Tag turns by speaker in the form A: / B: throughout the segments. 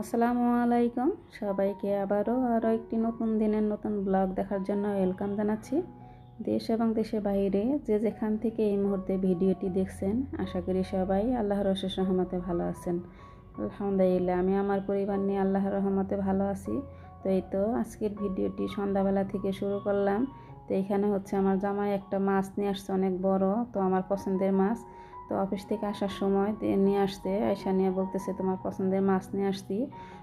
A: আসসালামু আলাইকুম। সবাইকে আবারও আরও একটি নতুন দিনের নতুন ব্লগ দেখার জন্য ওয়েলকাম জানাচ্ছি। দেশ এবং দেশের বাইরে যে যেখান থেকে এই মুহূর্তে ভিডিওটি দেখছেন, আশা করি সবাই আল্লাহর অশেষ রহমতে ভালো আছেন। আলহামদুলিল্লাহ, আমি আমার পরিবার নিয়ে আল্লাহর রহমতে ভালো আছি। তো এই তো আজকের ভিডিওটি সন্ধ্যাবেলা থেকে শুরু করলাম। তো এখানে হচ্ছে আমার জামাই একটা মাছ নিয়ে আসছে, অনেক বড়। তো আমার পছন্দের মাছ। তো অফিস থেকে আসার সময় নিয়ে আসতে আয়সা নিয়ে বলতেছে, তোমার পছন্দের মাছ নিয়ে আসছি।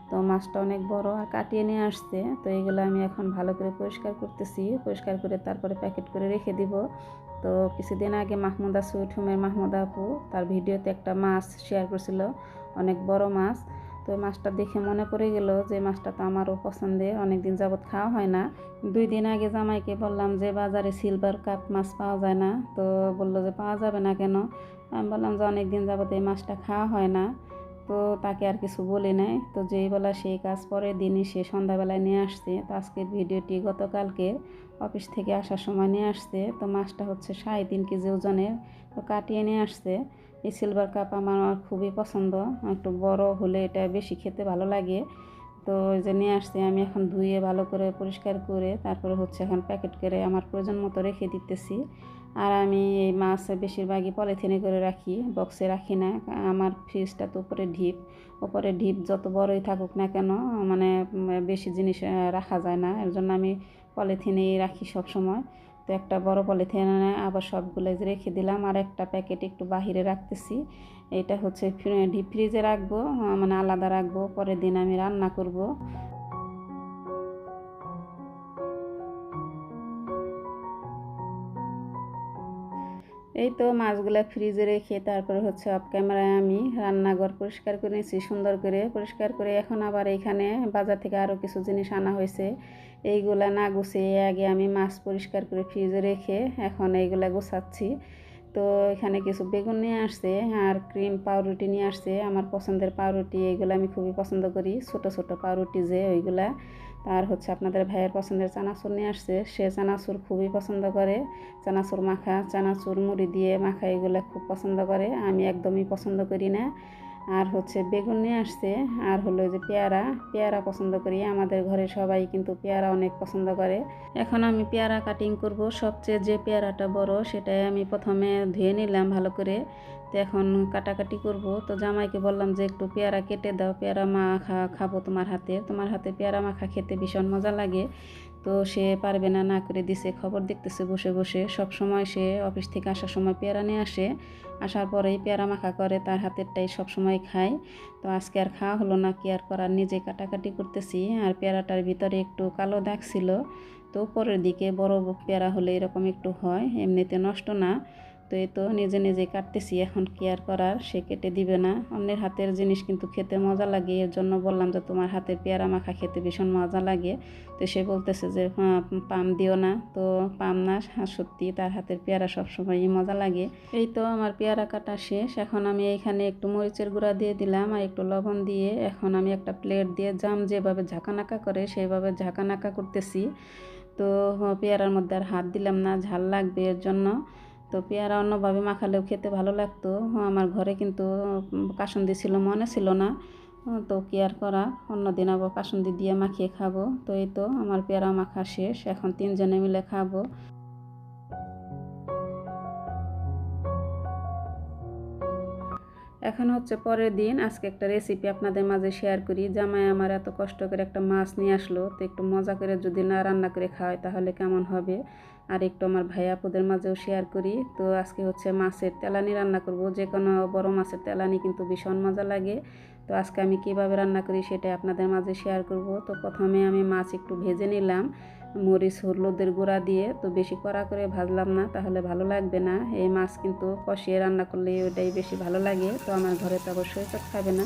A: তো মাছটা অনেক বড় আর কাটিয়ে নিয়ে আসতে তো এগুলো আমি এখন ভালো করে পরিষ্কার করতেছি। পরিষ্কার করে তারপরে প্যাকেট করে রেখে দিব। তো কিছুদিন আগে মাহমুদা সুইট হোমের মাহমুদা আপু, তার ভিডিওতে একটা মাছ শেয়ার করছিল, অনেক বড় মাছ। তো মাছটা দেখে মনে পড়ে গেল যে মাছটা তো আমারও পছন্দের অনেক দিন যাবৎ খাওয়া হয় না। দুই দিন আগে জামাইকে বললাম যে বাজারে সিলভার কাপ মাছ পাওয়া যায় না, তো বলল যে পাওয়া যাবে না কেন? আমি বললাম যে অনেক দিন যাবত এই মাছটা খাওয়া হয় না, তো তাকে আর কিছু বলি নাই। তো যেই বেলা সেই কাজ পরের দিনই সে সন্ধ্যাবেলায় নিয়ে আসছে। তো আজকের ভিডিওটি গতকালকে অফিস থেকে আসার সময় নিয়ে আসছে। তো মাছটা হচ্ছে সাড়ে তিন কেজি ওজনের, তো কাটিয়ে নিয়ে আসছে। এই সিলভার কাপ আমার খুবই পছন্দ। একটু বড় হলে এটা বেশি খেতে ভালো লাগে। তো ওই যে নিয়ে আসছে আমি এখন ধুয়ে ভালো করে পরিষ্কার করে, তারপরে হচ্ছে এখন প্যাকেট করে আমার প্রয়োজন মতো রেখে দিতেছি। আর আমি এই মাছ বেশিরভাগই পলিথিনে করে রাখি বক্সে রাখি না। আমার ফ্রিজটা তো উপরে ঢিপ উপরে ঢিপ যত বড়ই থাকুক না কেন মানে বেশি জিনিস রাখা যায় না। এর জন্য আমি পলিথিনেই রাখি সব সময় তো একটা বড় পলিথিন এনে আবার সবগুলো রেখে দিলাম আর একটা প্যাকেট একটু বাহিরে রাখতেছি। এটা হচ্ছে ডিপ ফ্রিজে রাখব মানে আলাদা রাখব, পরের দিন আমি রান্না করব। এই তো মাছগুলা ফ্রিজে রেখে তারপর হচ্ছে অফ ক্যামেরায় আমি রান্নাঘর পরিষ্কার করে নিয়েছি, সুন্দর করে পরিষ্কার করে এখন আবার এখানে বাজার থেকে আরও কিছু জিনিস আনা হয়েছে। এইগুলা না গুছিয়ে আগে আমি মাছ পরিষ্কার করে ফ্রিজে রেখে এখন এইগুলা গোছাচ্ছি। তো এখানে কিছু বেগুন নিয়ে আসছে আর ক্রিম পাউরুটি নিয়ে আসছে। আমার পছন্দের পাউরুটি এইগুলো আমি খুবই পছন্দ করি। ছোট ছোট পাউরুটি যে, ওইগুলা তার হচ্ছে আপনাদের ভাইয়ের পছন্দের চানাচুর নিয়ে আসছে। সে চানাচুর খুবই পছন্দ করে। চানাচুর মাখা, চানাচুর মুড়ি দিয়ে মাখা এগুলো খুব পছন্দ করে। আমি একদমই পছন্দ করি না। আর হচ্ছে বেগুন নিয়ে আসছে। আর হলো যে পেয়ারা পেয়ারা পছন্দ করি। আমাদের ঘরে সবাই কিন্তু পেয়ারা অনেক পছন্দ করে। এখন আমি পেয়ারা কাটিং করব। সবচেয়ে যে পেয়ারাটা বড়, সেটাই আমি প্রথমে ধুয়ে নিলাম ভালো করে। তো এখন কাটাকাটি করব। তো জামাইকে বললাম যে একটু পেয়ারা কেটে দাও, পেয়ারা মাখা খাব তোমার হাতে। তোমার হাতে পেয়ারা মাখা খেতে ভীষণ মজা লাগে। তো সে পারবে না না করে দিছে। খবর দেখতেছে বসে বসে। সব সময় সে অফিস থেকে আসার সময় পেয়ারা নিয়ে আসে। আসার পরেই পেয়ারা মাখা করে, তার হাতেরটাই সব সময় খায়। তো আজকে আর খাওয়া হলো না, কি আর করার? নিজে কাটাকাটি করতেছি। আর পেয়ারাটার ভিতরে একটু কালো দাগ ছিল। তো পরের দিকে বড় পেয়ারা হলে এরকম একটু হয়, এমনিতে নষ্ট না। তো এই তো নিজে নিজে কাটতেছি, এখন কেয়ার করার, সে কেটে দিবে না। অন্যের হাতের জিনিস কিন্তু খেতে মজা লাগে, এর জন্য বললাম যে তোমার হাতের পেয়ারা মাখা খেতে ভীষণ মজা লাগে। তো সে বলতেছে যে হ্যাঁ পাম দিও না। তো পাম না সত্যি তার হাতের পেয়ারা সবসময়ই মজা লাগে। এই তো আমার পেয়ারা কাটা শেষ। এখন আমি এইখানে একটু মরিচের গুঁড়া দিয়ে দিলাম আর একটু লবণ দিয়ে এখন আমি একটা প্লেট দিয়ে জাম যেভাবে ঝাঁকানাকা করে সেইভাবে ঝাঁকানাকা করতেছি। তো পেয়ারার মধ্যে আর হাত দিলাম না, ঝাল লাগবে এর জন্য। তো পেয়ারা অন্যভাবে মাখালেও খেতে ভালো লাগতো। আমার ঘরে কিন্তু কাসুন্দি ছিল, মনে ছিল না। তো কি আর করা? অন্যদিন আবার কাসুন্দি দিয়ে মাখিয়ে খাব। তো এই তো, আমার পেয়ারা মাখা শেষ। এখন তিনজনে মিলে খাব। এখন হচ্ছে পরের দিন আজকে একটা রেসিপি আপনাদের মাঝে শেয়ার করি। জামাই আমার এত কষ্ট করে একটা মাছ নিয়ে আসলো, তো একটু মজা করে যদি না রান্না করে খাওয়াই তাহলে কেমন হবে? আর একটু আমার ভাই আপুদের মাঝেও শেয়ার করি। তো আজকে হচ্ছে মাছের তেলানি রান্না করব। যে কোনো বড় মাছের তেলানি কিন্তু ভীষণ মজা লাগে। তো আজকে আমি কীভাবে রান্না করি সেটা আপনাদের মাঝে শেয়ার করব। তো প্রথমে আমি মাছ একটু ভেজে নিলাম, মরিচ, হলুদের গুঁড়া দিয়ে। তো বেশি কড়া করে ভাজলাম না, তাহলে ভালো লাগবে না। এই মাছ কিন্তু কষিয়ে রান্না করলে ওটাই বেশি ভালো লাগে। তো আমার ঘরে তো অবশ্যই তো খাবে না।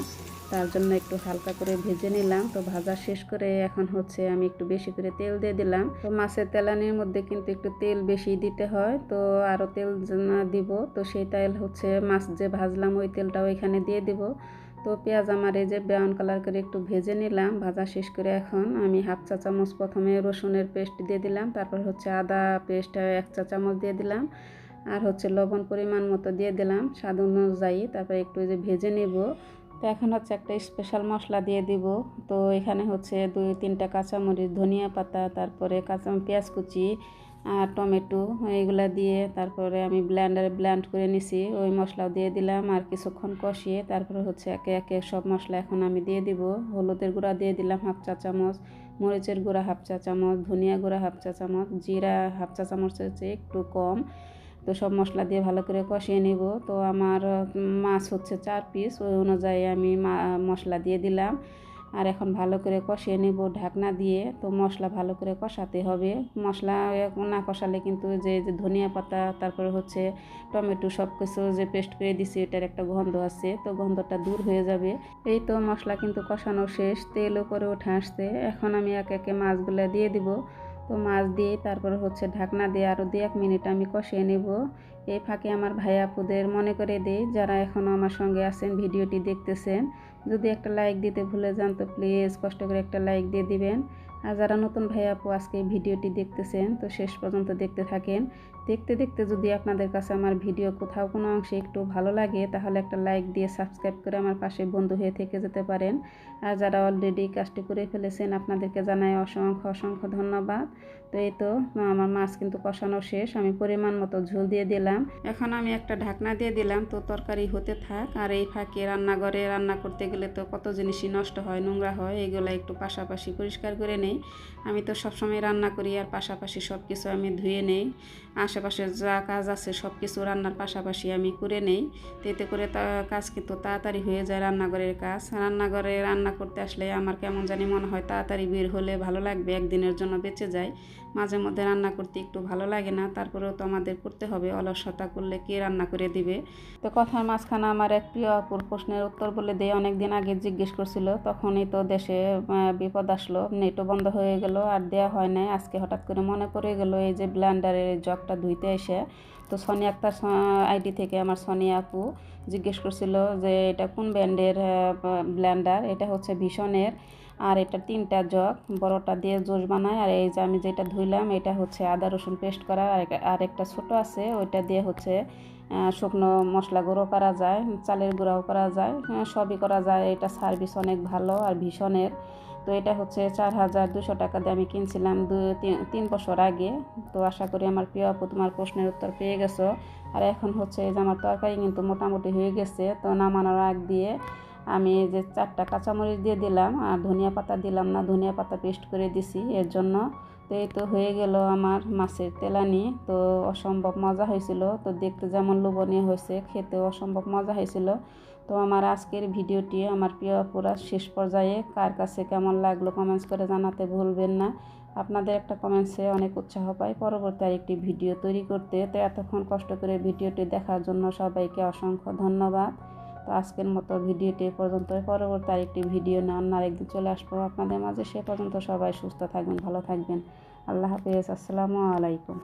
A: তার জন্য একটু হালকা করে ভেজে নিলাম। তো ভাজা শেষ করে এখন হচ্ছে আমি একটু বেশি করে তেল দিয়ে দিলাম। তো মাছের তেলানির মধ্যে কিন্তু একটু তেল বেশি দিতে হয়। তো আরও তেল না দিব। তো সেই তেল হচ্ছে মাছ যে ভাজলাম, ওই তেলটাও এখানে দিয়ে দিব। তো পেঁয়াজ আমার এই যে ব্রাউন কালার করে একটু ভেজে নিলাম, ভাজা শেষ করে এখন আমি হাফ চা চামচ প্রথমে রসুনের পেস্ট দিয়ে দিলাম, তারপর হচ্ছে আদা পেস্ট এক চা চামচ দিয়ে দিলাম, আর হচ্ছে লবণ পরিমাণ মতো দিয়ে দিলাম, স্বাদ অনুযায়ী, তারপর একটু যে ভেজে নেব। তো এখন হচ্ছে একটা স্পেশাল মশলা দিয়ে দিব, তো এখানে হচ্ছে দুই তিনটা কাঁচামরিচ, ধনিয়া পাতা, তারপরে কাঁচা পেঁয়াজ কুচি আর টমেটো এইগুলা দিয়ে তারপরে আমি ব্ল্যান্ডারে ব্ল্যান্ড করে নিছি, ওই মশলাও দিয়ে দিলাম আর কিছুক্ষণ কষিয়ে তারপরে হচ্ছে একে একে সব মশলা এখন আমি দিয়ে দিব। হলুদের গুঁড়া দিয়ে দিলাম হাফ চা চামচ, মরিচের গুঁড়া হাফ চা চামচ, ধনিয়া গুঁড়া হাফ চা চামচ, জিরা হাফ চা চামচের চেয়ে একটু কম। তো সব মশলা দিয়ে ভালো করে কষিয়ে নিব। তো আমার মাছ হচ্ছে চার পিস ওই অনুযায়ী আমি মশলা দিয়ে দিলাম। আর এখন ভালো করে কষিয়ে নেব ঢাকনা দিয়ে। তো মশলা ভালো করে কষাতে হবে। মশলা না কষালে কিন্তু যে যে ধনিয়া পাতা, তারপরে হচ্ছে টমেটো সব কিছু যে পেস্ট করে দিছি, এটার একটা গন্ধ আছে। তো গন্ধটা দূর হয়ে যাবে। এই তো মশলা কিন্তু কষানো শেষ তেল উপরে উঠে আসছে। এখন আমি এক একে মাছগুলো দিয়ে দিব। তো মাছ দিয়ে তারপরে হচ্ছে ঢাকনা দিয়ে আরও দু এক মিনিট আমি কষিয়ে নেব। এই ফাঁকে আমার ভাই আপুদের মনে করে দিই, যারা এখনও আমার সঙ্গে আছেন, ভিডিওটি দেখতেছেন। যদি একটা লাইক দিতে ভুলে যান, তো প্লিজ কষ্ট করে একটা লাইক দিয়ে দিবেন। আর যারা নতুন ভাই আপু আজকে ভিডিওটি দেখতেছেন, তো শেষ পর্যন্ত দেখতে থাকেন। দেখতে দেখতে যদি আপনাদের কাছে আমার ভিডিও কোথাও কোনো অংশে একটু ভালো লাগে, তাহলে একটা লাইক দিয়ে সাবস্ক্রাইব করে আমার পাশে বন্ধু হয়ে থেকে যেতে পারেন। আর যারা অলরেডি কাজটি করে ফেলেছেন, আপনাদেরকে জানাই অসংখ্য অসংখ্য ধন্যবাদ। তো এই তো আমার মাছ কিন্তু কষানো শেষ। আমি পরিমাণ মতো ঝোল দিয়ে দিলাম। এখন আমি একটা ঢাকনা দিয়ে দিলাম। তো তরকারি হতে থাক। আর এই ফাঁকে রান্নাঘরে রান্না করতে গেলে তো কত জিনিসই নষ্ট হয়, নোংরা হয়, এগুলো একটু পাশাপাশি পরিষ্কার করে নেই। আমি তো সবসময় রান্না করি, আর পাশাপাশি সব কিছু আমি ধুয়ে নেই। আশেপাশে যা কাজ আছে সব কিছু রান্নার পাশাপাশি আমি করে নেই। এতে করে তা কাজ কিন্তু তাড়াতাড়ি হয়ে যায় রান্নাঘরের কাজ। রান্নাঘরে রান্না করতে আসলে আমার কেমন জানি মনে হয় তাড়াতাড়ি বের হলে ভালো লাগবে, একদিনের জন্য বেঁচে যায় মাঝে মধ্যে রান্না করতে একটু ভালো লাগে না, তারপরেও তো আমাদের করতে হবে, অলসতা করলে কে রান্না করে দিবে? তো কথার মাঝখানে আমার এক প্রিয় অপুর প্রশ্নের উত্তর বলে দিয়ে অনেক দিন আগে জিজ্ঞেস করছিল, তখনই তো দেশে বিপদ আসলো, নেটও বন্ধ হয়ে গেল, আর দেওয়া হয় নাই, আজকে হঠাৎ করে মনে পড়ে গেল, এই যে ব্ল্যান্ডারের জগটা ধুইতে এসে তো সনি আক্তার আইডি থেকে আমার সনি আপু জিজ্ঞেস করছিল যে এটা কোন ব্র্যান্ডের ব্ল্যান্ডার? এটা হচ্ছে ভীষণের আর এটা তিনটা জগ, বড়টা দিয়ে জোস বানায় আর এই যে আমি যেটা ধুইলাম এটা হচ্ছে আদা রসুন পেস্ট করা আর একটা ছোট আছে, ওইটা দিয়ে হচ্ছে শুকনো মশলা গুঁড়ো করা যায়, চালের গুঁড়াও করা যায় সবই করা যায়। এটা সার্ভিস অনেক ভালো আর ভীষণের। তো এটা হচ্ছে চার হাজার দুশো টাকা দিয়ে আমি কিনছিলাম দু, তিন বছর আগে। তো আশা করি আমার প্রিয় আপু তোমার প্রশ্নের উত্তর পেয়ে গেছো। আর এখন হচ্ছে যে আমার তরকারি কিন্তু মোটামুটি হয়ে গেছে, তো নামানোর আগ দিয়ে আমি যে চারটা কাঁচামরিচ দিয়ে দিলাম আর ধনিয়া পাতা দিলাম না, ধনিয়া পাতা পেস্ট করে দিছি এর জন্য। তো এই তো হয়ে গেল আমার মাছের তেলানি, তো অসম্ভব মজা হয়েছিল। তো দেখতে যেমন লোভনীয় হয়েছে, খেতেও অসম্ভব মজা হয়েছিল। তো আমার আজকের ভিডিওটি আমার প্রিয় পুরা শেষ পর্যায়ে কার কাছে কেমন লাগল কমেন্টস করে জানাতে ভুলবেন না। আপনাদের একটা কমেন্টসে অনেক উৎসাহ পাই। পরবর্তী আরেকটি ভিডিও তৈরি করতে। তো এতক্ষণ কষ্ট করে ভিডিওটি দেখার জন্য সবাইকে অসংখ্য ধন্যবাদ। তো আজকের মতো ভিডিওটি পর্যন্ত পরবর্তী আরেকটি ভিডিও নিয়ে অন্য আরেকদিন চলে আসব। আপনাদের মাঝে সে পর্যন্ত সবাই সুস্থ থাকবেন, ভালো থাকবেন। আল্লাহ হাফিজ। আসসালামু আলাইকুম।